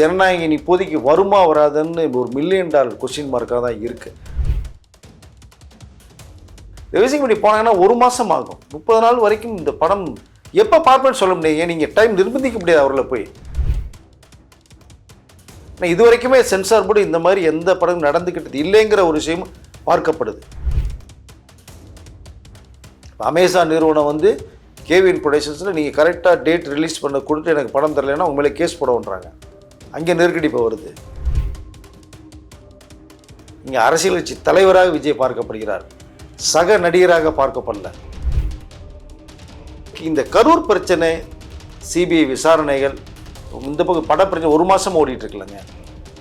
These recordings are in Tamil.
ஜனநாயகம் இப்போதைக்கு வருமா வராதுன்னு ஒரு மில்லியன் டாலர் கொஸ்டின் மார்க்காக தான் இருக்கு. ரிவைசிங் பண்ணி போனாங்கன்னா ஒரு மாதம் ஆகும். முப்பது நாள் வரைக்கும் இந்த படம் எப்போ பார்ப்பேன்னு சொல்ல முடியாது. ஏன் நீங்கள் டைம் நிர்பந்திக்க முடியாது அவர்களை போய். ஆனால் இது வரைக்குமே சென்சார் போர்டு இந்த மாதிரி எந்த படம் நடந்துக்கிட்டது இல்லைங்கிற ஒரு விஷயம் பார்க்கப்படுது. அமேசான் நிறுவனம் வந்து கேவின் ப்ரொடக்ஷன்ஸில் நீங்கள் கரெக்டாக டேட் ரிலீஸ் பண்ண கொடுத்து எனக்கு படம் தரலைன்னா உங்களை கேஸ் போடன்றாங்க அங்கே நெருக்கடி இப்போ வருது. இங்கே அரசியல் கட்சி தலைவராக விஜய் பார்க்கப்படுகிறார். சக நடிகராக பார்க்கப்படல. இந்த கரூர் பிரச்சனை சிபிஐ விசாரணைகள் இந்த பக்கம் பட பிரச்சனை ஒரு மாதம் ஓடிட்டு இருக்குல்லங்க.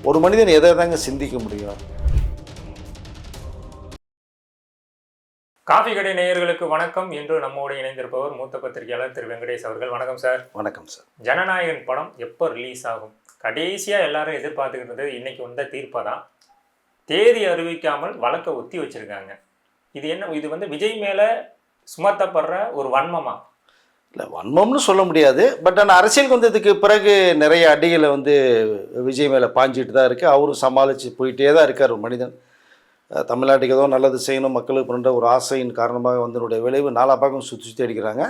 ஒரு மனிதன் எதை தாங்க சிந்திக்க முடியும்? காஃபி கடை நேயர்களுக்கு வணக்கம். என்று நம்மோடு இணைந்திருப்பவர் மூத்த பத்திரிகையாளர் திரு வெங்கடேஷ் அவர்கள். வணக்கம் சார். வணக்கம் சார். ஜனநாயகன் படம் எப்போ ரிலீஸ் ஆகும்? கடைசியாக எல்லாரும் எதிர்பார்த்துக்கிட்டது இன்றைக்கி வந்த தீர்ப்பை தான் தேதி அறிவிக்காமல் வழக்கை ஒத்தி வச்சிருக்காங்க. இது என்ன இது வந்து விஜய் மேலே சுமத்தப்படுற ஒரு வன்மமா? இல்லை வன்மம்னு சொல்ல முடியாது. பட் ஆனால் அரசியலுக்கு வந்ததுக்கு பிறகு நிறைய அடிகளை வந்து விஜய் மேலே பாஞ்சிட்டு தான் இருக்குது அவரும் சமாளித்து போயிட்டே தான் இருக்கார் ஒரு மனிதன். தமிழ்நாட்டுக்கு ஏதோ நல்லது செய்யணும் மக்களுக்கு பண்ணுற ஒரு ஆசையின் காரணமாக வந்தனுடைய விளைவு நாலா பக்கம் சுற்றி சுற்றி அடிக்கிறாங்க.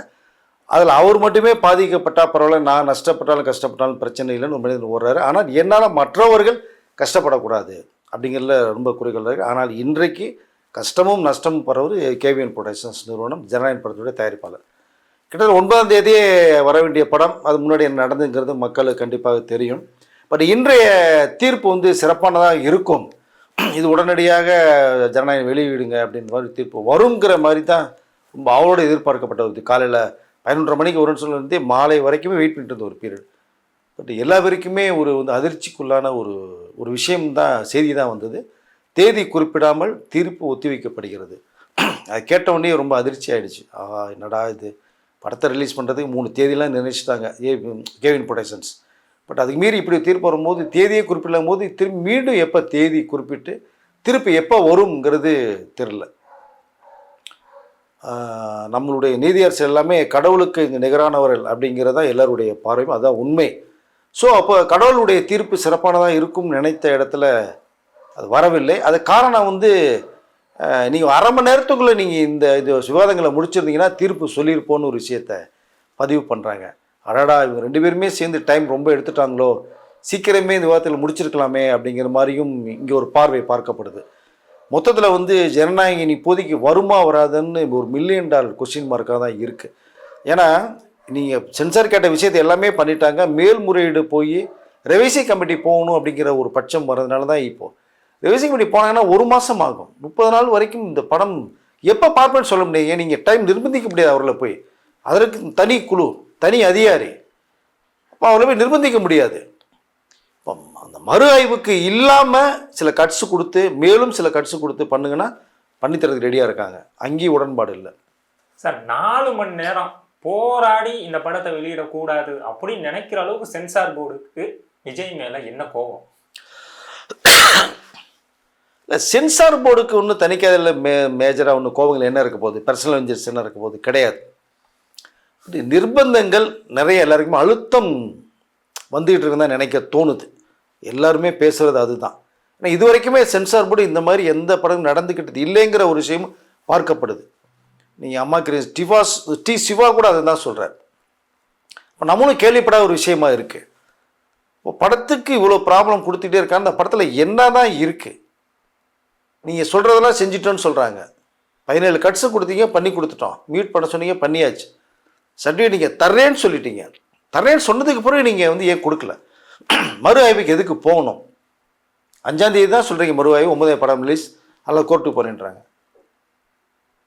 அதில் அவர் மட்டுமே பாதிக்கப்பட்டால் பரவாயில்ல நான் நஷ்டப்பட்டாலும் கஷ்டப்பட்டாலும் பிரச்சனை இல்லைன்னு ஒரு மனிதன் ஓடுறாரு. ஆனால் என்னால் மற்றவர்கள் கஷ்டப்படக்கூடாது அப்படிங்கிறதுல ரொம்ப குறைகள் இருக்குது ஆனால் இன்றைக்கு கஷ்டமும் நஷ்டமும் பரவர் கேவிஎன் ப்ரொடக்ஷன்ஸ் நிறுவனம் ஜனநாயகன் படத்துடைய தயாரிப்பாளர். கிட்டத்தட்ட ஒன்பதாம் தேதியே வர வேண்டிய படம் அது முன்னாடி என்ன நடந்துங்கிறது மக்களுக்கு கண்டிப்பாக தெரியும். பட் இன்றைய தீர்ப்பு வந்து சிறப்பானதாக இருக்கும். இது உடனடியாக ஜனநாயகம் வெளியிடுங்க அப்படின்ற மாதிரி தீர்ப்பு வருங்கிற மாதிரி தான் ரொம்ப அவளோட எதிர்பார்க்கப்பட்ட ஒரு காலையில் பதினொன்றரை மணிக்கு வரும்னு சொல்லி மாலை வரைக்குமே வெயிட் பண்ணிட்டு இருந்த ஒரு பீரியட் பட் எல்லா வரைக்குமே ஒரு வந்து அதிர்ச்சிக்குள்ளான ஒரு ஒரு விஷயம் தான் செய்தி தான் வந்தது. தேதி குறிப்பிடாமல் தீர்ப்பு ஒத்திவைக்கப்படுகிறது. அது கேட்டவுடனே ரொம்ப அதிர்ச்சி ஆகிடுச்சு ஆஹா என்னடா இது? படத்தை ரிலீஸ் பண்ணுறதுக்கு மூணு தேதியெலாம் நினைச்சிட்டாங்க ஏ கேவின் ப்ரொடக்ஷன்ஸ் பட் அதுக்கு மீறி இப்படி தீர்ப்பு வரும்போது தேதியை குறிப்பிடும் போது திரும்பி மீண்டும் எப்போ தேதி குறிப்பிட்டு திருப்பி எப்போ வருங்கிறது தெரில நம்மளுடைய நீதியரசு எல்லாமே கடவுளுக்கு இங்கே நிகரானவர்கள் அப்படிங்கிறதா எல்லாருடைய பார்வையும் அதான் உண்மை. ஸோ அப்போ கடவுளுடைய தீர்ப்பு சிறப்பானதாக இருக்கும்னு நினைத்த இடத்துல அது வரவில்லை. அது காரணம் வந்து நீங்கள் அரை மணி நேரத்துக்குள்ளே நீங்கள் இந்த இது விவாதங்களை முடிச்சிருந்தீங்கன்னா தீர்ப்பு சொல்லியிருப்போன்னு ஒரு விஷயத்த பதிவு பண்ணுறாங்க அடடா இவங்க ரெண்டு பேருமே சேர்ந்து டைம் ரொம்ப எடுத்துட்டாங்களோ? சீக்கிரமே இந்த விவாதத்தில் முடிச்சிருக்கலாமே அப்படிங்கிற மாதிரியும் இங்கே ஒரு பார்வை பார்க்கப்படுது. மொத்தத்தில் வந்து ஜனநாயகம் இப்போதைக்கு வருமா வராதுன்னு ஒரு மில்லியன் டாலர் கொஸ்டின் மார்க்காக தான் இருக்குது ஏன்னா நீங்கள் சென்சார் கேட்ட விஷயத்தை எல்லாமே பண்ணிட்டாங்க. மேல்முறையீடு போய் ரெவிசி கமிட்டி போகணும் அப்படிங்கிற ஒரு பட்சம் வர்றதுனால தான் இப்போது ரெவிசி கமிட்டி போனாங்கன்னா ஒரு மாதம் ஆகும். முப்பது நாள் வரைக்கும் இந்த படம் எப்போ பார்ப்பேன்னு சொல்ல முடியாது. நீங்கள் டைம் நிர்பந்திக்க முடியாது அவர்களை போய். அதற்கு தனி குழு தனி அதிகாரி. அப்போ அவர்களை போய் நிர்பந்திக்க முடியாது. இப்போ அந்த மறு ஆய்வுக்கு இல்லாமல் சில கட்ஸ் கொடுத்து மேலும் சில கட்ஸ் கொடுத்து பண்ணுங்கன்னா பண்ணித்தரதுக்கு ரெடியாக இருக்காங்க. அங்கேயும் உடன்பாடு இல்லை. சார் நாலு மணி நேரம் போராடி இந்த படத்தை வெளியிடக்கூடாது அப்படின்னு நினைக்கிற அளவுக்கு சென்சார் போர்டுக்கு விஜய் மேலே என்ன கோபம்? இல்லை சென்சார் போர்டுக்கு ஒன்றும் தணிக்காதில் மே மேஜராக ஒன்றும் கோபங்கள் என்ன இருக்க போகுது? பர்சனல் வெஞ்சர்ஸ் என்ன இருக்க போகுது? கிடையாது. நிர்பந்தங்கள் நிறைய எல்லாருக்குமே அழுத்தம் வந்துகிட்டு இருக்குன்னு தான் நினைக்க தோணுது. எல்லாருமே பேசுகிறது அதுதான். ஏன்னா இது வரைக்குமே சென்சார் போர்டு இந்த மாதிரி எந்த படம் நடந்துக்கிட்டது இல்லைங்கிற ஒரு விஷயம் பார்க்கப்படுது. நீங்கள் அம்மா கிரி டிவாஸ் டி சிவா கூட அதை தான் சொல்கிறார் இப்போ நம்மளும் கேள்விப்படாத ஒரு விஷயமா இருக்குது இப்போ படத்துக்கு இவ்வளோ ப்ராப்ளம் கொடுத்துட்டே இருக்காங்க. அந்த படத்தில் என்ன தான் இருக்குது நீங்கள் சொல்கிறதெல்லாம் செஞ்சிட்டோன்னு சொல்கிறாங்க பதினேழு கட்ஸு கொடுத்தீங்க பண்ணி கொடுத்துட்டோம். மியூட் பண்ண சொன்னீங்க பண்ணியாச்சு. சர்டிஃபிகேட் நீங்கள் தர்றேன்னு சொல்லிட்டீங்க. தர்றேன்னு சொன்னதுக்கு பிறகு நீங்கள் வந்து ஏன் கொடுக்கல? மறு ஆய்வுக்கு எதுக்கு போகணும்? அஞ்சாந்தேதி தான் சொல்கிறீங்க மறு ஆய்வு ஒன்பதாம் படம் ரிலீஸ் அல்லது கோர்ட்டுக்கு போகிறேன்றாங்க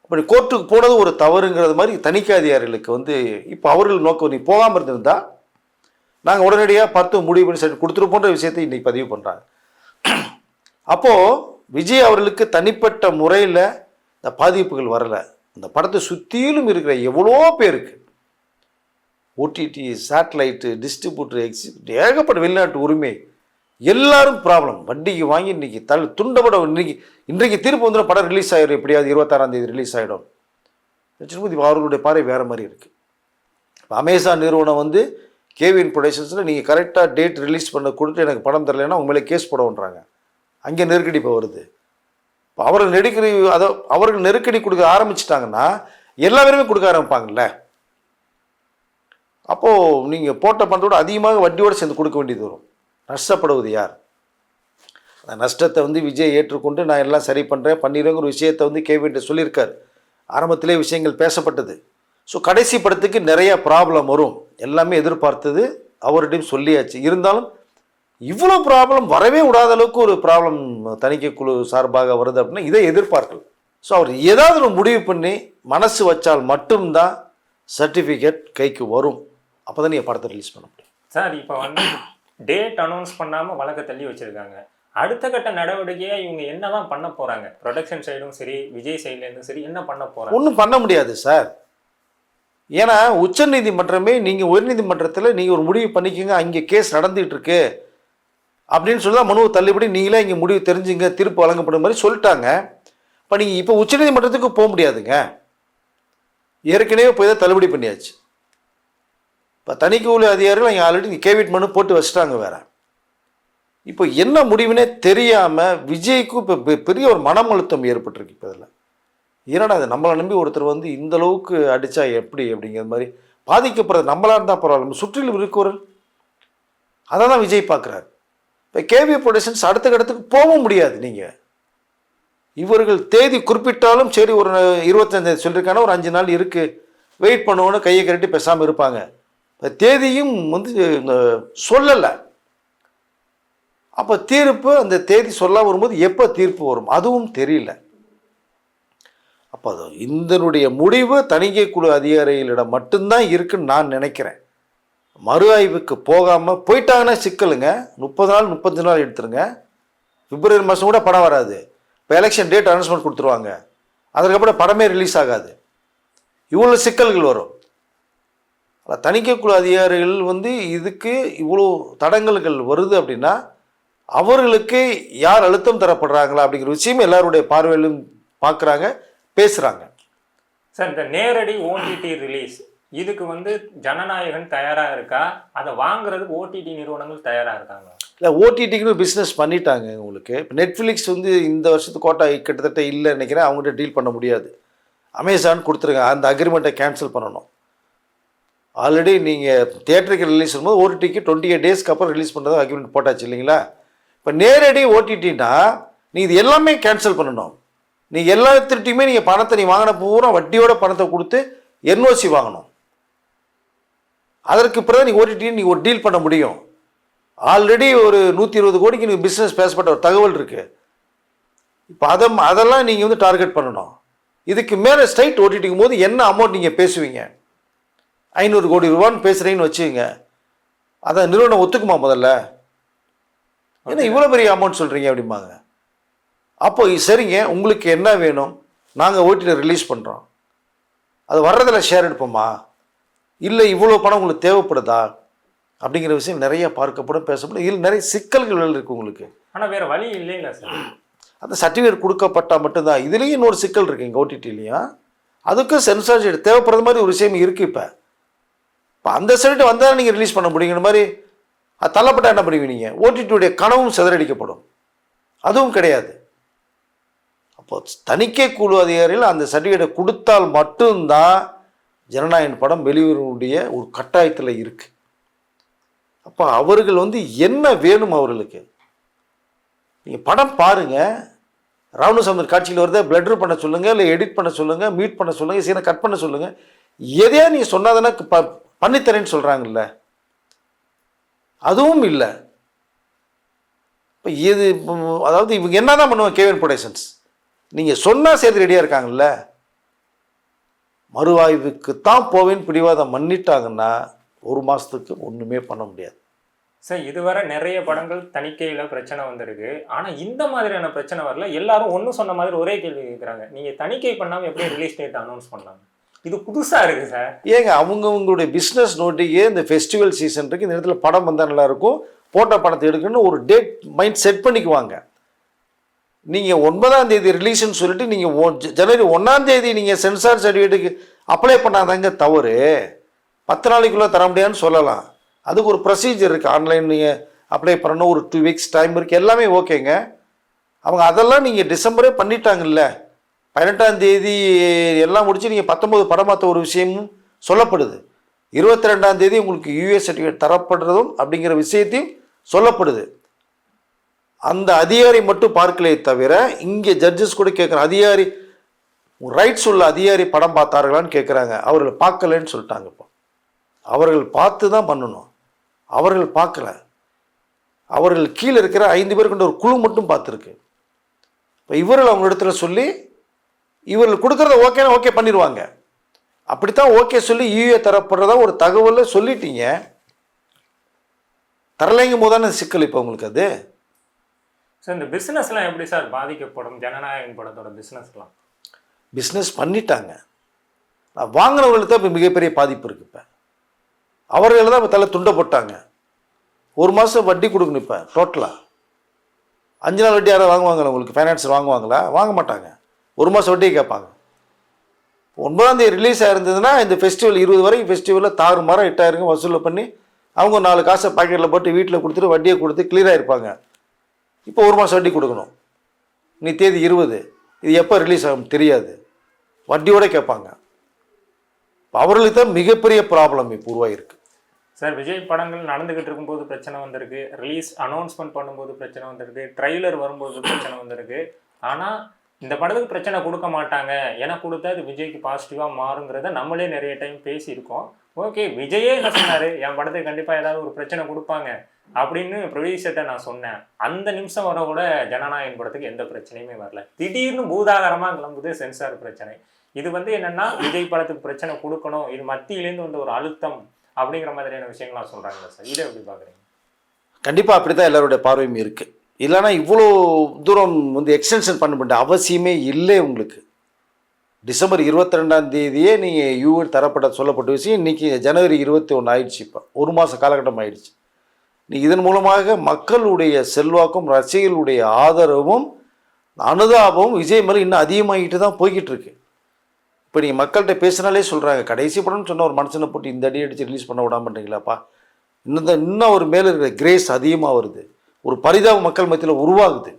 அப்படி கோர்ட்டுக்கு போனது ஒரு தவறுங்கிறது மாதிரி தணிக்கை அதிகாரிகளுக்கு வந்து இப்போ அவர்கள் நோக்கம் நீ போகாமல் இருந்திருந்தால் நாங்கள் உடனடியாக பார்த்து முடிவு பண்ணி சரி கொடுத்துருப்போன்ற விஷயத்தை இன்றைக்கி பதிவு பண்ணுறாங்க அப்போது விஜய் அவர்களுக்கு தனிப்பட்ட முறையில் இந்த பாதிப்புகள் வரலை. இந்த படத்தை சுற்றிலும் இருக்கிற எவ்வளோ பேருக்கு ஓடிடி சேட்டலைட்டு டிஸ்ட்ரிபியூட்டர் எக்ஸிபியூட் ஏகப்பட்ட வெளிநாட்டு உரிமை. எல்லாரும் ப்ராப்ளம் வண்டிக்கு வாங்கி இன்றைக்கி தள்ளு துண்டப்பட இன்றைக்கி இன்றைக்கு தீர்ப்பு வந்து படம் ரிலீஸ் ஆகிடும் எப்படியாவது இருபத்தாறாம் தேதி ரிலீஸ் ஆகிடும் லட்சுமதி அவர்களுடைய பார்வை வேறு மாதிரி இருக்குது இப்போ அமேசான் நிறுவனம் வந்து கேவிஎன் ப்ரொடக்ஷன்ஸில் நீங்கள் கரெக்டாக டேட் ரிலீஸ் பண்ண கொடுத்து எனக்கு படம் தரலைன்னா உங்க கேஸ் போடவுன்றாங்க அங்கே நெருக்கடி இப்போ வருது. இப்போ அவர்கள் நெருக்கடி அதை அவர்கள் நெருக்கடி கொடுக்க ஆரம்பிச்சிட்டாங்கன்னா எல்லா பேருமே கொடுக்க ஆரம்பிப்பாங்கல்ல? அப்போது நீங்கள் போட்ட பணத்தோட அதிகமாக வட்டியோடு சேர்ந்து கொடுக்க வேண்டியது வரும். நஷ்டப்படுவது யார்? அந்த நஷ்டத்தை வந்து விஜய் ஏற்றுக்கொண்டு நான் எல்லாம் சரி பண்ணுறேன் பண்ணிடுவேங்கிற விஷயத்தை வந்து கேவிட்டு சொல்லியிருக்கார். ஆரம்பத்திலே விஷயங்கள் பேசப்பட்டது. ஸோ கடைசி படத்துக்கு நிறைய ப்ராப்ளம் வரும். எல்லாமே எதிர்பார்த்தது அவர்கிட்டையும் சொல்லியாச்சு. இருந்தாலும் இவ்வளோ ப்ராப்ளம் வரவே விடாத அளவுக்கு ஒரு ப்ராப்ளம் தணிக்கை குழு சார்பாக வருது அப்படின்னா இதை எதிர்பார்க்கல. ஸோ அவர் ஏதாவது ஒரு முடிவு பண்ணி மனசு வச்சால் மட்டும்தான் சர்டிஃபிகேட் கைக்கு வரும். அப்போ தான் நீங்கள் படத்தை ரிலீஸ் பண்ண முடியும். சார் இப்போ வந்து டேட் அனௌன்ஸ் பண்ணாம வழக்க தள்ளி வச்சிருக்காங்க. அடுத்த கட்ட நடவடிக்கையா இவங்க என்னதான் பண்ண போறாங்க? ப்ரொடக்ஷன் சைடும் சரி விஜய் சைடுல இருந்தும் சரி என்ன பண்ண போறாங்க? ஒன்றும் பண்ண முடியாது சார். ஏன்னா உச்சநீதிமன்றமே நீங்கள் உயர்நீதிமன்றத்தில் நீங்கள் ஒரு முடிவு பண்ணிக்கோங்க அங்கே கேஸ் நடந்துகிட்டு இருக்கு. அப்படின்னு சொல்லி தான் மனுவை தள்ளுபடி நீங்களே இங்கே முடிவு தெரிஞ்சுங்க தீர்ப்பு வழங்கப்படும் மாதிரி சொல்லிட்டாங்க. இப்போ நீங்கள் இப்போ உச்சநீதிமன்றத்துக்கு போக முடியாதுங்க. ஏற்கனவே போய் தான் தள்ளுபடி பண்ணியாச்சு. இப்போ தணிக்கை அதிகாரிகள் அவங்க ஆல்ரெடி கேவிட் மனு போட்டு வச்சுட்டாங்க வேற. இப்போ என்ன முடிவுனே தெரியாமல் விஜய்க்கும் இப்போ பெரிய ஒரு மனம் அழுத்தம் ஏற்பட்டிருக்கு இப்போ இதில். ஏன்னா அது நம்மளை நம்பி ஒருத்தர் வந்து இந்த அளவுக்கு அடித்தா எப்படி அப்படிங்கிற மாதிரி பாதிக்கப்படுறது நம்மளாக இருந்தால் பரவாயில்ல. சுற்றிலும் இருக்கவர்கள் அதை தான் விஜய் பார்க்குறாரு இப்போ கேவி ப்ரொடக்ஷன்ஸ் அடுத்த கட்டத்துக்கு போக முடியாது நீங்கள் இவர்கள் தேதி குறிப்பிட்டாலும் சரி ஒரு இருபத்தஞ்சாந்தேதி சொல்லியிருக்கான ஒரு அஞ்சு நாள் இருக்குது வெயிட் பண்ணுவோன்னு கையை கட்டி பேசாமல் இருப்பாங்க. தேதியும் வந்து சொல்லலை. அப்போ தீர்ப்பு அந்த தேதி சொல்ல வரும்போது எப்போ தீர்ப்பு வரும்? அதுவும் தெரியல. அப்போ அது இதனுடைய முடிவு தணிக்கை குழு அதிகாரிகளிடம் மட்டும்தான் இருக்குன்னு நான் நினைக்கிறேன். மறு ஆய்வுக்கு போகாமல் போயிட்டாங்கன்னா சிக்கலுங்க. முப்பது நாள் முப்பத்தஞ்சு நாள் எடுத்துருங்க. பிப்ரவரி மாதம் கூட படம் வராது. இப்போ எலெக்ஷன் டேட் அனௌன்ஸ்மெண்ட் கொடுத்துருவாங்க. அதுக்கப்புறம் படமே ரிலீஸ் ஆகாது. இவ்வளோ சிக்கல்கள் வரும். அதான் தணிக்கை குழு அதிகாரிகள் வந்து இதுக்கு இவ்வளோ தடங்கல்கள் வருது அப்படின்னா அவர்களுக்கு யார் அழுத்தம் தரப்படுறாங்களா அப்படிங்கிற விஷயம் எல்லாருடைய பார்வையிலும் பார்க்குறாங்க பேசுகிறாங்க சார் இந்த நேரடி ஓடிடி ரிலீஸ் இதுக்கு வந்து ஜனநாயகன் தயாரா இருக்கா? அதை வாங்குறதுக்கு ஓடிடி நிறுவனங்கள் தயாரா இருக்காங்க இல்லை ஓடிடிக்குன்னு பிஸ்னஸ் பண்ணிட்டாங்க உங்களுக்கு இப்போ நெட்ஃப்ளிக்ஸ் வந்து இந்த வருஷத்து கோட்டா கிட்டத்தட்ட இல்லை நினைக்கிறேன். அவங்ககிட்ட டீல் பண்ண முடியாது. அமேசான் கொடுத்துருங்க அந்த அக்ரிமெண்ட்டை கேன்சல் பண்ணணும். ஆல்ரெடி நீங்கள் தேட்டருக்கு ரிலீஸ் பண்ணும்போது ஓடிடிக்கு டுவெண்ட்டி எயிட் டேஸ்க்கு அப்புறம் ரிலீஸ் பண்ணுறது அக்ரிமெண்ட் போட்டாச்சு இல்லைங்களா? இப்போ நேரடி ஓடிடினா நீ இது எல்லாமே கேன்சல் பண்ணணும். நீ எல்லாத்திட்டையுமே நீங்கள் பணத்தை நீ வாங்கின பூரா வட்டியோட பணத்தை கொடுத்து என்ஓசி வாங்கணும். அதற்கு பிறகு நீ ஓடிடி நீ ஒரு டீல் பண்ண முடியும். ஆல்ரெடி ஒரு நூற்றி இருபது கோடிக்கு நீங்கள் பிஸ்னஸ் பேசப்பட்ட ஒரு தகவல் இருக்குது இப்போ அதை அதெல்லாம் நீங்கள் வந்து டார்கெட் பண்ணணும். இதுக்கு மேலே ஸ்ட்ரைட் ஓட்டிட்டு போது என்ன அமௌண்ட் நீங்கள் பேசுவீங்க? ஐநூறு கோடி ரூபான்னு பேசுகிறீங்கன்னு வச்சுக்கோங்க. அதை நிறுவனம் ஒத்துக்குமா முதல்ல? ஏன்னா இவ்வளோ பெரிய அமௌண்ட் சொல்கிறீங்க அப்படிம்பாங்க. அப்போ சரிங்க உங்களுக்கு என்ன வேணும்? நாங்கள் ஓட்டியில் ரிலீஸ் பண்ணுறோம் அது வர்றதில் ஷேர் எடுப்போமா? இல்லை இவ்வளோ பணம் உங்களுக்கு தேவைப்படுதா? அப்படிங்கிற விஷயம் நிறைய பார்க்கப்படும் பேசப்படும். இதில் நிறைய சிக்கல்கள் இருக்குது உங்களுக்கு. ஆனா வேற வழி இல்லைல்ல சார்? அந்த சர்டிஃபிகேட் கொடுக்கப்பட்டால் மட்டும்தான். இதுலேயும் இன்னொரு சிக்கல் இருக்குது இங்கே ஓடிடிலையும் அதுக்கும் சென்சார்ஷிப் தேவைப்படுற மாதிரி ஒரு விஷயம் இருக்குது இப்போ. இப்போ அந்த சைடு வந்தால் நீங்கள் ரிலீஸ் பண்ண முடியுங்கிற மாதிரி அது தள்ளப்பட்டால் என்ன பண்ணுவீங்க நீங்கள் ஓடிடியுடைய கனவும் சிதறடிக்கப்படும். அதுவும் கிடையாது. அப்போ தணிக்கை குழு அதிகாரிகள் அந்த சர்டிஃபிகேட்டை கொடுத்தால் மட்டும்தான் ஜனநாயகன் படம் வெளிவரக்கூடிய ஒரு கட்டாயத்தில் இருக்குது அப்போ அவர்கள் வந்து என்ன வேணும் அவர்களுக்கு? நீங்கள் படம் பாருங்கள் ராவணசமுதர் காட்சியில் வருதா? பிளட்ரு பண்ண சொல்லுங்கள் இல்லை எடிட் பண்ண சொல்லுங்கள் மீட் பண்ண சொல்லுங்கள் சீனை கட் பண்ண சொல்லுங்கள் எதையா நீங்கள் சொன்னாதானே ப பண்ணித்தரேன்னு சொல்கிறாங்கல்ல அதுவும் இல்லை. இப்போ இது இப்போ அதாவது இவங்க என்ன தான் பண்ணுவாங்க கேவன் ப்ரொடக்ஷன்ஸ் நீங்கள் சொன்னால் சேர்த்து ரெடியாக இருக்காங்கல்ல. மறுவாய்வுக்கு தான் போவேன்னு பிடிவாதம் மன்னிட்டாங்கன்னா ஒரு மாதத்துக்கு ஒன்றுமே பண்ண முடியாது. சார் இதுவரை நிறைய படங்கள் தணிக்கையில் பிரச்சனை வந்திருக்கு. ஆனால் இந்த மாதிரியான பிரச்சனை வரல. எல்லாரும் ஒன்றும் சொன்ன மாதிரி ஒரே கேள்வி கேட்குறாங்க நீங்கள் தணிக்கை பண்ணாமல் எப்படி ரிலீஸ் டேட் அனௌன்ஸ் பண்ணாங்க இது புதுசாக இருக்கு சார் ஏங்க அவங்கவுங்களுடைய பிஸ்னஸ் நோட்டிக்கே இந்த ஃபெஸ்டிவல் சீசன் இருக்கு. இந்த இடத்துல படம் வந்தால் நல்லா இருக்கும் போட்ட படத்தை எடுக்கணும்னு ஒரு டேட் மைண்ட் செட் பண்ணிக்குவாங்க. நீங்கள் ஒன்பதாம் தேதி ரிலீஸ்னு சொல்லிட்டு நீங்கள் ஜனவரி ஒன்றாம் தேதி நீங்கள் சென்சார் சர்டிஃபிகேட்டுக்கு அப்ளை பண்ணாதாங்க தவறு. பத்து நாளைக்குள்ளே தர முடியாதுன்னு சொல்லலாம். அதுக்கு ஒரு ப்ரொசீஜர் இருக்குது ஆன்லைன் நீங்கள் அப்ளை பண்ணணும். ஒரு டூ வீக்ஸ் டைம் இருக்குது எல்லாமே ஓகேங்க அவங்க அதெல்லாம் நீங்கள் டிசம்பரே பண்ணிட்டாங்கல்ல. பதினெட்டாம் தேதி எல்லாம் முடிச்சு நீங்கள் பத்தொம்பது படம் பார்த்த ஒரு விஷயமும் சொல்லப்படுது. இருபத்தி ரெண்டாம் தேதி உங்களுக்கு யூஎஸ் சர்டிஃபிகேட் தரப்படுறதும் அப்படிங்கிற விஷயத்தையும் சொல்லப்படுது. அந்த அதிகாரி மட்டும் பார்க்கலையே தவிர இங்கே ஜட்ஜஸ் கூட கேட்குற அதிகாரி ரைட்ஸ் உள்ள அதிகாரி படம் பார்த்தார்களான்னு கேட்குறாங்க அவர்கள் பார்க்கலன்னு சொல்லிட்டாங்க இப்போ. அவர்கள் பார்த்து தான் பண்ணணும். அவர்கள் பார்க்கல. அவர்கள் கீழே இருக்கிற ஐந்து பேர் கொண்ட ஒரு குழு மட்டும் பார்த்துருக்கு. இப்போ இவர்கள் அவங்க இடத்துல சொல்லி இவர்கள் கொடுக்குறத ஓகேனா ஓகே பண்ணிடுவாங்க அப்படித்தான் ஓகே சொல்லி யூஏ தரப்படுறதா ஒரு தகவலை சொல்லிட்டீங்க. தரலைங்கும் போது தானே சிக்கல் இப்போ உங்களுக்கு அது? சார் இந்த பிசினஸ்லாம் எப்படி சார் பாதிக்கப்படும்? ஜனநாயகன் படத்தோட பிசினஸ்லாம் பிஸ்னஸ் பண்ணிட்டாங்க. நான் வாங்கினவங்களுக்கு தான் இப்போ மிகப்பெரிய பாதிப்பு இருக்குது இப்போ. அவர்கள் தான் இப்போ தலை துண்டை போட்டாங்க. ஒரு மாதம் வட்டி கொடுக்கணும் இப்போ டோட்டலாக அஞ்சு நாள் வட்டி யாராவது வாங்குவாங்களா உங்களுக்கு? ஃபைனான்ஸ் வாங்குவாங்களா? வாங்க மாட்டாங்க. ஒரு மாதம் வட்டியை கேட்பாங்க. ஒன்பதாம் தேதி ரிலீஸ் ஆயிருந்ததுன்னா இந்த ஃபெஸ்டிவல் இருபது வரைக்கும் ஃபெஸ்டிவலில் தாறு மரம் எட்டாயிரங்க வசூலில் பண்ணி அவங்க நாலு காசை பாக்கெட்டில் போட்டு வீட்டில் கொடுத்துட்டு வட்டியை கொடுத்து கிளியராக இருப்பாங்க இப்போ ஒரு மாதம் வட்டி கொடுக்கணும். நீ தேதி இருபது. இது எப்போ ரிலீஸ் ஆகும் தெரியாது. வட்டியோட கேட்பாங்க. அவர்களுக்கு தான் மிகப்பெரிய ப்ராப்ளம் இப்போ உருவாகிருக்கு சார் விஜய் படங்கள் நடந்துகிட்டு இருக்கும்போது பிரச்சனை வந்திருக்கு. ரிலீஸ் அனௌன்ஸ்மெண்ட் பண்ணும்போது பிரச்சனை வந்திருக்கு. ட்ரைலர் வரும்போது பிரச்சனை வந்திருக்கு. ஆனால் இந்த படத்துக்கு பிரச்சனை கொடுக்க மாட்டாங்க. ஏன்னா கொடுத்தா அது விஜய்க்கு பாசிட்டிவாக மாறுங்கிறத நம்மளே நிறைய டைம் பேசியிருக்கோம். ஓகே விஜயே என்ன சொன்னார்? என் படத்துக்கு கண்டிப்பாக ஏதாவது ஒரு பிரச்சனை கொடுப்பாங்க. அப்படின்னு ப்ரொடியூசர்கிட்ட நான் சொன்னேன். அந்த நிமிஷம் வர கூட ஜனநாயகன் படத்துக்கு எந்த பிரச்சனையுமே வரல. திடீர்னு பூதாகரமாக கிளம்புது சென்சார் பிரச்சனை. இது வந்து என்னென்னா விஜய் படத்துக்கு பிரச்சனை கொடுக்கணும். இது மத்தியிலேருந்து வந்த ஒரு அழுத்தம் அப்படிங்கிற மாதிரியான விஷயங்கள்லாம் சொல்கிறாங்க சார். இதை எப்படி பார்க்குறீங்க கண்டிப்பாக அப்படி தான் எல்லாருடைய பார்வையும் இருக்குது இல்லைன்னா இவ்வளோ தூரம் வந்து எக்ஸ்டென்ஷன் பண்ண வேண்டிய அவசியமே இல்லை உங்களுக்கு. டிசம்பர் இருபத்தி ரெண்டாம் தேதியே நீங்கள் யூஎன் தரப்பட்ட சொல்லப்பட்ட விஷயம் இன்றைக்கி ஜனவரி இருபத்தி ஒன்று ஆயிடுச்சு இப்போ. ஒரு மாத காலகட்டம் ஆயிடுச்சு. நீ இதன் மூலமாக மக்களுடைய செல்வாக்கும் ரசிகர்களுடைய ஆதரவும் அனுதாபமும் விஜய் மேலே இன்னும் அதிகமாகிட்டு தான் போய்கிட்டு இருக்கு. இப்போ நீங்கள் மக்கள்கிட்ட பேசினாலே சொல்கிறாங்க கடைசி படம்னு சொன்ன ஒரு மனுஷனை போட்டு இந்த அடி அடித்து ரிலீஸ் பண்ண விடாமட்டீங்களாப்பா இன்னும் தான் இன்னும் ஒரு மேலே இருக்கிற கிரேஸ் அதிகமாக வருது. ஒரு பரிதாபம் மக்கள் மத்தியில் உருவாகுது.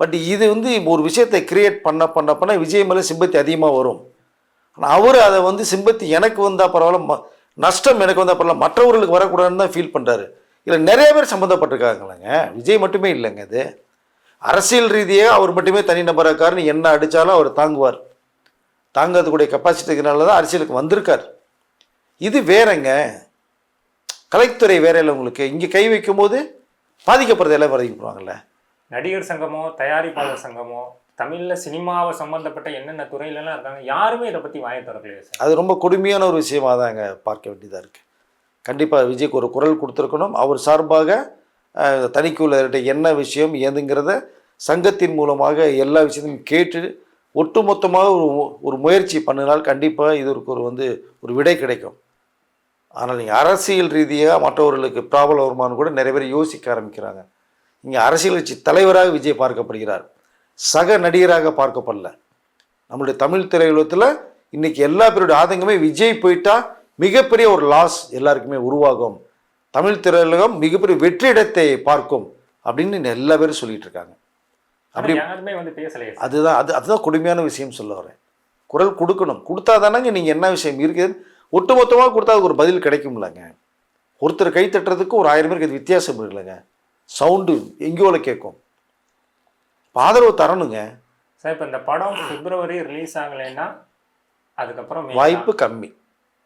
பட் இது வந்து ஒரு விஷயத்தை கிரியேட் பண்ண பண்ண பண்ண விஜய் மேலே சிம்பத்தி அதிகமாக வரும். ஆனால் அவர் அதை வந்து சிம்பத்தி எனக்கு வந்தால் பரவாயில்ல ம நஷ்டம் எனக்கு வந்தால் பரவாயில்ல மற்றவர்களுக்கு வரக்கூடாதுன்னு தான் ஃபீல் பண்ணுறாரு இதில் நிறைய பேர் சம்மந்தப்பட்டிருக்காங்களேங்க விஜய் மட்டுமே இல்லைங்க இது. அரசியல் ரீதியாக அவர் மட்டுமே தனிநபராக்காருன்னு என்ன அடித்தாலும் அவர் தாங்குவார். தாங்கிறதுக்கூடிய கெப்பாசிட்டினால தான் அரசியலுக்கு வந்திருக்கார். இது வேறங்க. கலைத்துறை வேற இல்லை உங்களுக்கு இங்கே கை வைக்கும்போது பாதிக்கப்படுறது எல்லாம் பாதிக்கப்படுவாங்கல்ல நடிகர் சங்கமோ தயாரிப்பாளர் சங்கமோ தமிழ்ல சினிமாவை சம்பந்தப்பட்ட என்னென்ன துறையிலலாம் இருக்காங்க யாருமே இதை பத்தி வாயை திறக்கலையே சார். அது ரொம்ப கொடுமையான ஒரு விஷயமா தாங்க பார்க்க வேண்டியதாக இருக்குது கண்டிப்பாக விஜய்க்கு ஒரு குரல் கொடுத்துருக்கணும். அவர் சார்பாக அஹ், தணிக்கையுள்ளவர்கிட்ட என்ன விஷயம் ஏதுங்கிறத சங்கத்தின் மூலமாக எல்லா விஷயத்தையும் கேட்டு ஒட்டுமொத்தமாக ஒரு ஒரு முயற்சி பண்ணினால் கண்டிப்பாக இதற்கு ஒரு வந்து ஒரு விடை கிடைக்கும். ஆனால் நீங்கள் அரசியல் ரீதியாக மற்றவர்களுக்கு ப்ராப்ளம் வருமானு கூட நிறைய பேர் யோசிக்க ஆரம்பிக்கிறாங்க. இங்கே அரசியல் கட்சி தலைவராக விஜய் பார்க்கப்படுகிறார். சக நடிகராக பார்க்கப்படல. நம்மளுடைய தமிழ் திரையுலகத்தில் இன்னைக்கு எல்லா பேருடைய ஆதங்கமே விஜய் போயிட்டா மிகப்பெரிய ஒரு லாஸ் எல்லாருக்குமே உருவாகும். தமிழ் திரையுலகம் மிகப்பெரிய வெற்றிடத்தை பார்க்கும் அப்படின்னு எல்லா பேரும் சொல்லிட்டு இருக்காங்க. அப்படி அதுதான் அது அதுதான் கொடுமையான விஷயம் சொல்ல வரேன். குரல் கொடுக்கணும். கொடுத்தா தானங்க நீங்கள் என்ன விஷயம் இருக்குது? ஒட்டுமொத்தமாக கொடுத்தா அதுக்கு ஒரு பதில் கிடைக்கும்லங்க. ஒருத்தர் கை தட்டுறதுக்கு ஒரு ஆயிரம் பேருக்கு அது வித்தியாசம் இருக்குல்லங்க. சவுண்டு எங்கேயோல கேட்கும். இப்ப ஆதரவு தரணுங்க. சார் இப்போ இந்த படம் பிப்ரவரி ரிலீஸ் ஆகலைன்னா அதுக்கப்புறம் வாய்ப்பு கம்மி.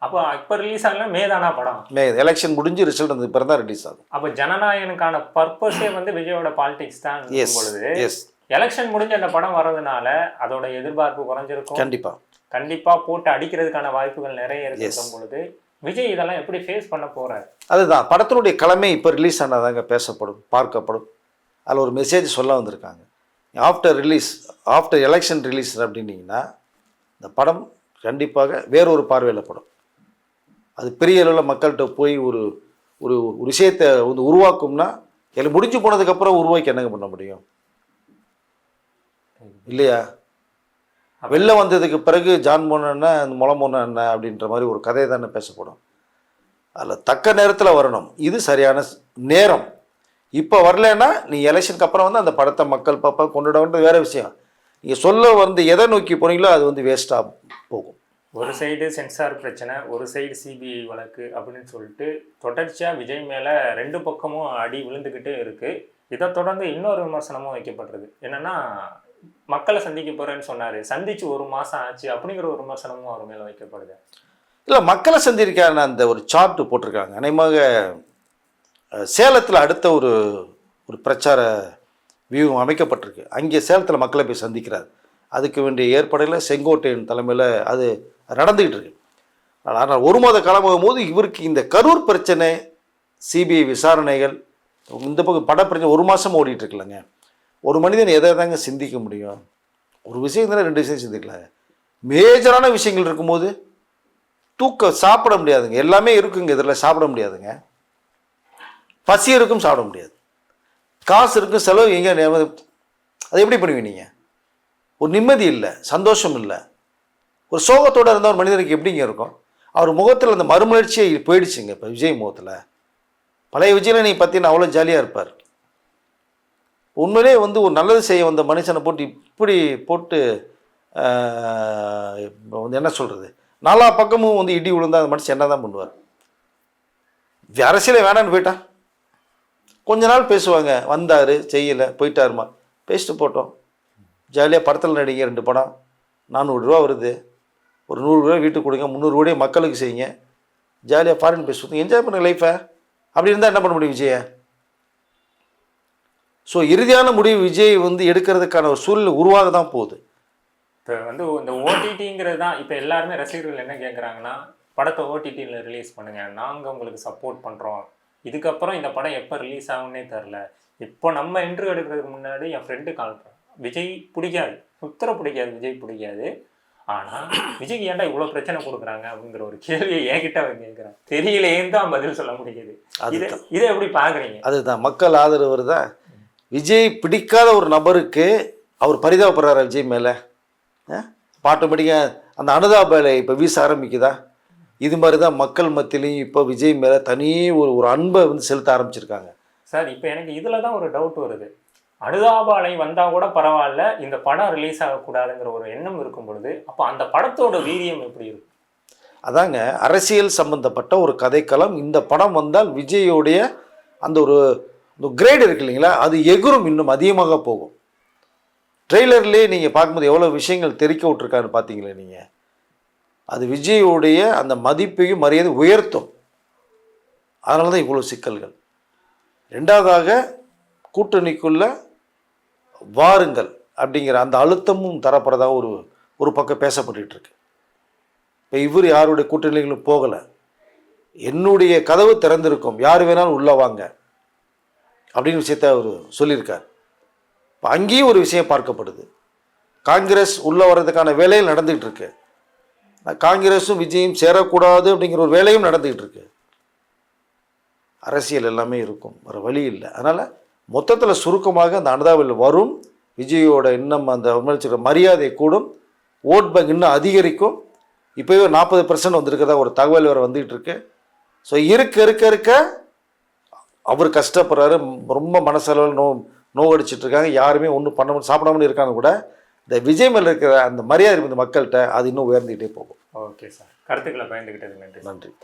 அப்போ இப்போ ரிலீஸ் ஆகலாம் மே தானா படம்? மே எலெக்ஷன் முடிஞ்சு ரிசல்ட் வந்தது பிறகு தான் ரிலீஸ் ஆகும். அப்போ ஜனநாயகனுக்கான பர்பஸே வந்து விஜயோட பாலிடிக்ஸ் தான் பொழுது எஸ் எலெக்ஷன் முடிஞ்சு அந்த படம் வர்றதுனால அதோட எதிர்பார்ப்பு குறைஞ்சிருக்கும். கண்டிப்பாக கண்டிப்பா போட்டு அடிக்கிறதுக்கான வாய்ப்புகள் நிறைய இருக்கும் பொழுது விஜய் இதெல்லாம் எப்படி ஃபேஸ் பண்ண போறாரு? அதுதான். படத்தினுடைய கிழமை இப்போ ரிலீஸ் ஆனதாங்க பேசப்படும் பார்க்கப்படும். அதில் ஒரு மெசேஜ் சொல்ல வந்திருக்காங்க. After release after election release அப்படின்னீங்கன்னா இந்த படம் கண்டிப்பாக வேறொரு பார்வையில் படம். அது பெரிய அளவில் மக்கள்கிட்ட போய் ஒரு ஒரு ஒரு விஷயத்தை வந்து உருவாக்கும்னா எனக்கு முடிஞ்சு போனதுக்கப்புறம் உருவாக்கி என்னங்க பண்ண முடியும்? இல்லையா? வெளில வந்ததுக்கு பிறகு ஜான் போன என்ன அந்த முளம் போன என்ன அப்படின்ற மாதிரி ஒரு கதை தானே பேசப்படும். அதில் தக்க நேரத்தில் வரணும். இது சரியான நேரம். இப்போ வரலைன்னா நீ எலெக்ஷனுக்கு அப்புறம் வந்து அந்த படத்தை மக்கள் பார்ப்பா கொண்டுடன்றது வேற விஷயம். நீங்கள் சொல்ல வந்து எதை நோக்கி போனீங்களோ அது வந்து வேஸ்ட்டாக போகும். ஒரு சைடு சென்சார் பிரச்சனை ஒரு சைடு சிபிஐ வழக்கு அப்படின்னு சொல்லிட்டு தொடர்ச்சியாக விஜய் மேலே ரெண்டு பக்கமும் அடி விழுந்துக்கிட்டே இருக்கு. இதை தொடர்ந்து இன்னொரு விமர்சனமும் வைக்கப்படுறது என்னன்னா மக்களை சந்திக்க போறேன்னு சொன்னாரு. சந்திச்சு ஒரு மாசம் ஆச்சு அப்படிங்கிற ஒரு விமர்சனமும் அவர் மேல வைக்கப்படுது. இல்லை மக்களை சந்திருக்கான அந்த ஒரு சார்ட் போட்டிருக்காங்க. அநேகமாக சேலத்தில் அடுத்த ஒரு ஒரு பிரச்சார வியூகம் அமைக்கப்பட்டிருக்கு. அங்கே சேலத்தில் மக்களை போய் சந்திக்கிறார். அதுக்கு வேண்டிய ஏற்பாடுகளை செங்கோட்டையின் தலைமையில் அது நடந்துக்கிட்டு இருக்கு. ஆனால் ஒரு மாத காலமாகும் போது இவருக்கு இந்த கரூர் பிரச்சனை சிபிஐ விசாரணைகள் இந்த பக்கம் பட பிரச்சனை ஒரு மாதம் ஓடிட்டு இருக்குல்லங்க. ஒரு மனிதன் எதை தாங்க சிந்திக்க முடியும்? ஒரு விஷயம் தானே ரெண்டு விஷயம் சிந்திக்கலாம் மேஜரான விஷயங்கள் இருக்கும்போது தூக்க சாப்பிட முடியாதுங்க. எல்லாமே இருக்குங்க இதில் சாப்பிட முடியாதுங்க. பசி இருக்கும் சாப்பிட முடியாது. காசு இருக்கும் செலவு எங்கே அது எப்படி பண்ணுவீங்க நீங்கள் ஒரு நிம்மதி இல்லை சந்தோஷம் இல்லை. ஒரு சோகத்தோடு இருந்த ஒரு மனிதனுக்கு எப்படிங்க இருக்கும்? அவர் முகத்தில் அந்த மறுமலர்ச்சியை போயிடுச்சுங்க இப்போ விஜய் முகத்தில். பழைய விஜயில் நீங்கள் பார்த்தீங்கன்னா அவ்வளோ ஜாலியாக இருப்பார். உண்மையிலே வந்து ஒரு நல்லது செய்ய வந்த மனுஷனை போட்டு இப்படி போட்டு இப்போ வந்து என்ன சொல்கிறது நாலா பக்கமும் வந்து இடி விழுந்தால் அந்த மனுஷன் என்ன தான் பண்ணுவார் அரசியலை வேணான்னு போயிட்டா? கொஞ்ச நாள் பேசுவாங்க. வந்தார் செய்யலை போயிட்டாருமா. பேசிட்டு போட்டோம். ஜாலியாக படத்தில் நடிங்க ரெண்டு படம். நானூறு ரூபா வருது. ஒரு நூறுரூவா வீட்டுக்கு கொடுங்க. முந்நூறு மக்களுக்கு செய்யுங்க. ஜாலியாக ஃபாரின் பேசுவது என்ஜாய் பண்ணுங்க லைஃப்பை அப்படி இருந்தால் என்ன பண்ண முடியும் விஜயை? ஸோ இறுதியான முடிவு விஜய் வந்து எடுக்கிறதுக்கான ஒரு சூழ்நிலை உருவாக தான் போகுது. இப்போ வந்து இந்த ஓடிடிங்கிறது தான் இப்போ எல்லாருமே ரசிகர்கள் என்ன கேட்குறாங்கன்னா படத்தை ஓடிடியில் ரிலீஸ் பண்ணுங்க நாங்கள் உங்களுக்கு சப்போர்ட் பண்ணுறோம் இதுக்கப்புறம் இந்த படம் எப்போ ரிலீஸ் ஆகும்னே தெரில இப்போ நம்ம இன்டர்வியூ எடுக்கிறதுக்கு முன்னாடி என் ஃப்ரெண்டு கால் பண்ணான் விஜய் பிடிக்காது. சுத்தர பிடிக்காது விஜய் பிடிக்காது. ஆனால் விஜய்க்கு ஏன்டா இவ்வளோ பிரச்சனை கொடுக்குறாங்க அப்படிங்கிற ஒரு கேள்வியை என்கிட்ட அவன் கேட்குறான் தெரியலேன்னு தான் பதில் சொல்ல முடியுது. இதை. இதை எப்படி பார்க்குறீங்க? அதுதான். மக்கள் ஆதரவு தான். விஜய் பிடிக்காத ஒரு நபருக்கு அவர் பரிதாபப்படுறாரா விஜய் மேலே? ஆட்டோமேட்டிக்காக அந்த அனுதாபலை இப்போ வீச ஆரம்பிக்குதா? இது மாதிரி தான் மக்கள் மத்தியிலையும் இப்போ விஜய் மேலே தனி ஒரு ஒரு அன்பை வந்து செலுத்த ஆரம்பிச்சிருக்காங்க. சார் இப்போ எனக்கு இதில் தான் ஒரு டவுட் வருது. அனுதாபாலை வந்தால் கூட பரவாயில்ல இந்த படம் ரிலீஸ் ஆகக்கூடாதுங்கிற ஒரு எண்ணம் இருக்கும் பொழுது அப்போ அந்த படத்தோட வீரியம் எப்படி இருக்கும்? அதாங்க அரசியல் சம்பந்தப்பட்ட ஒரு கதைக்களம் இந்த படம் வந்தால் விஜயோடைய அந்த ஒரு கிரேட் இருக்கு இல்லைங்களா? அது எகுரும் இன்னும் அதிகமாக போகும். ட்ரெய்லர்லேயே நீங்கள் பார்க்கும்போது எவ்வளோ விஷயங்கள் தெரிக்க விட்ருக்காருன்னு பார்த்தீங்களே நீங்கள் அது விஜயோடைய அந்த மதிப்பையும் மரியாதை உயர்த்தும். அதனால தான் இவ்வளோ சிக்கல்கள். ரெண்டாவதாக கூட்டணிக்குள்ள வாருங்கள் அப்படிங்கிற அந்த அழுத்தமும் தரப்படுறதாக ஒரு ஒரு பக்கம் பேசப்பட்டு இருக்கு இப்போ இவர் யாருடைய கூட்டணிகளும் போகலை. என்னுடைய கதவு திறந்திருக்கும். யார் வேணாலும் உள்ளே வாங்க. அப்படின்னு விஷயத்த அவர் சொல்லியிருக்கார். இப்போ அங்கேயும் ஒரு விஷயம் பார்க்கப்படுது. காங்கிரஸ் உள்ளே வர்றதுக்கான வேலையில் நடந்துகிட்டு இருக்கு. காங்கிரஸும் விஜயும் சேரக்கூடாது அப்படிங்கிற ஒரு வேலையும் நடந்துகிட்டு இருக்கு. அரசியல் எல்லாமே இருக்கும். வேறு வழி இல்லை. அதனால் மொத்தத்தில் சுருக்கமாக அந்த அனதாவில் வரும். விஜயோட இன்னும் அந்த விமர்சிக்கிற மரியாதை கூடும். ஓட் பேங்க் இன்னும் அதிகரிக்கும். இப்போவே நாற்பது பர்சன்ட் வந்திருக்கதா ஒரு தகவல் வேறு வந்துகிட்டு இருக்கு. ஸோ இருக்க இருக்க இருக்க. அவர் கஷ்டப்படுறாரு ரொம்ப மனசளவில் நோ நோவடிச்சிட்டு இருக்காங்க யாருமே ஒன்றும் பண்ண முடியும் சாப்பிடாம இருக்காங்க கூட இந்த விஜய் மேல இருக்கிற அந்த மரியாதை இந்த மக்கள்கிட்ட அது இன்னும் உயர்ந்துகிட்டே போகும். Okay sir. கருத்துக்களை பயந்துக்கிட்டது நன்றி நன்றி.